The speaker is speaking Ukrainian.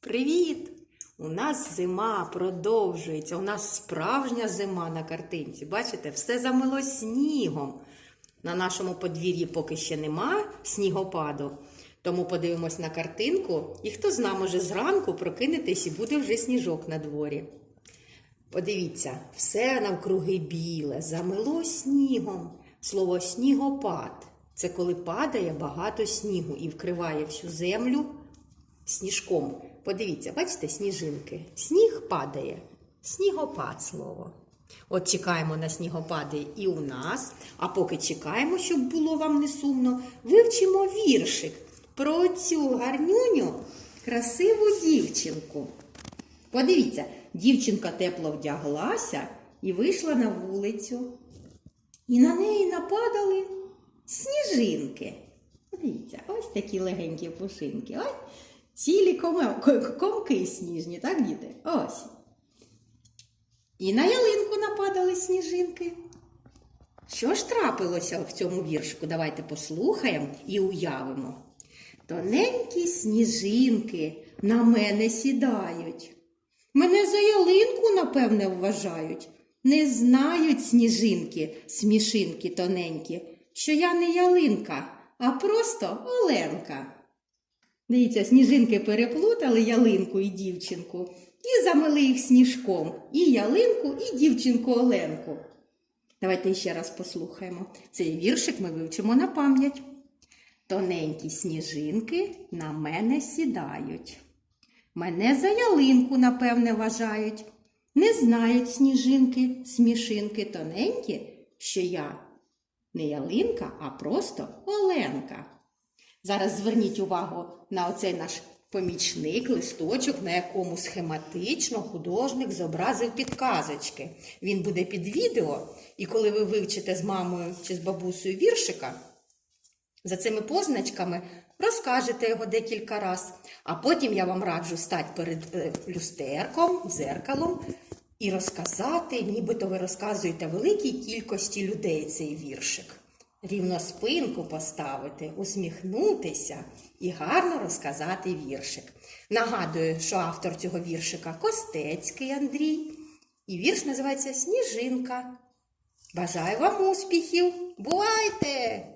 Привіт! У нас зима продовжується. У нас справжня зима на картинці. Бачите, все замило снігом. На нашому подвір'ї поки ще нема снігопаду. Тому подивимось на картинку, і хто зна, може зранку прокинетесь і буде вже сніжок на дворі. Подивіться, все навкруги біле, замило снігом. Слово снігопад це коли падає багато снігу і вкриває всю землю сніжком. Подивіться, бачите, сніжинки. Сніг падає. Снігопад слово. От чекаємо на снігопади і у нас. А поки чекаємо, щоб було вам не сумно, вивчимо віршик про цю гарнюню красиву дівчинку. Подивіться, дівчинка тепло вдяглася і вийшла на вулицю. І на неї нападали сніжинки. Подивіться, ось такі легенькі пушинки. Ось цілі комки сніжні, так, діти? Ось. І на ялинку нападали сніжинки. Що ж трапилося в цьому віршику? Давайте послухаємо і уявимо. Тоненькі сніжинки на мене сідають. Мене за ялинку, напевне, вважають. Не знають сніжинки, смішинки тоненькі, що я не ялинка, а просто Оленка. Дивіться, сніжинки переплутали ялинку і дівчинку і замили їх сніжком. І ялинку, і дівчинку Оленку. Давайте ще раз послухаємо. Цей віршик ми вивчимо на пам'ять. Тоненькі сніжинки на мене сідають. Мене за ялинку, напевне, вважають. Не знають сніжинки, смішинки тоненькі, що я не ялинка, а просто Оленка. Зараз зверніть увагу на оцей наш помічник, листочок, на якому схематично художник зобразив підказочки. Він буде під відео, і коли ви вивчите з мамою чи з бабусею віршика, за цими позначками розкажете його декілька разів, а потім я вам раджу стати перед е, люстерком, зеркалом і розказати, нібито ви розказуєте великій кількості людей цей віршик. Рівно спинку поставити, усміхнутися і гарно розказати віршик. Нагадую, що автор цього віршика Костецький Андрій, і вірш називається Сніжинка. Бажаю вам успіхів! Бувайте!